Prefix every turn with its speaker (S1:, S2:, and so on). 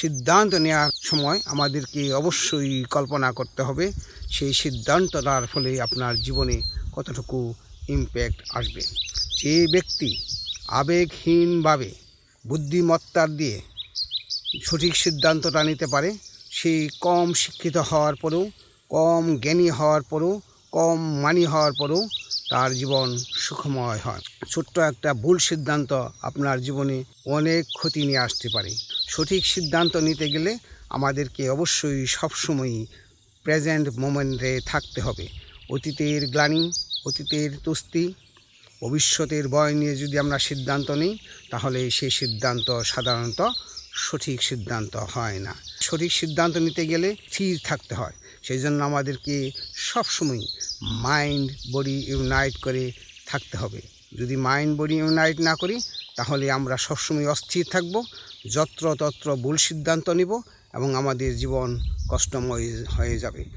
S1: সিদ্ধান্ত নেওয়ার সময় আমাদেরকে অবশ্যই কল্পনা করতে হবে, সেই সিদ্ধান্ত সিদ্ধান্তটার ফলে আপনার জীবনে কতটুকু ইম্প্যাক্ট আসবে। যে ব্যক্তি আবেগহীনভাবে বুদ্ধিমত্তার দিয়ে সঠিক সিদ্ধান্তটা নিতে পারে, সে কম শিক্ষিত হওয়ার পরেও, কম জ্ঞানী হওয়ার পরেও, কম মানি হওয়ার পরেও তার জীবন সুখময় হয়। ছোট্ট একটা ভুল সিদ্ধান্ত আপনার জীবনে অনেক ক্ষতি নিয়ে আসতে পারে। সঠিক সিদ্ধান্ত নিতে গেলে আমাদেরকে অবশ্যই সবসময়ই প্রেজেন্ট মোমেন্টে থাকতে হবে। অতীতের গ্লানি, অতীতের তুস্তি, ভবিষ্যতের বয় নিয়ে যদি আমরা সিদ্ধান্ত নিই, তাহলে সেই সিদ্ধান্ত সাধারণত সঠিক সিদ্ধান্ত হয় না। সঠিক সিদ্ধান্ত নিতে গেলে স্থির থাকতে হয়। সেই জন্য আমাদেরকে সবসময় মাইন্ড বডি ইউনাইট করে থাকতে হবে। যদি মাইন্ড বডি ইউনাইট না করি তাহলে আমরা সবসময় অস্থির থাকব যত্র তত্র ভুল সিদ্ধান্ত নিব এবং আমাদের জীবন কষ্টময় হয়ে যাবে।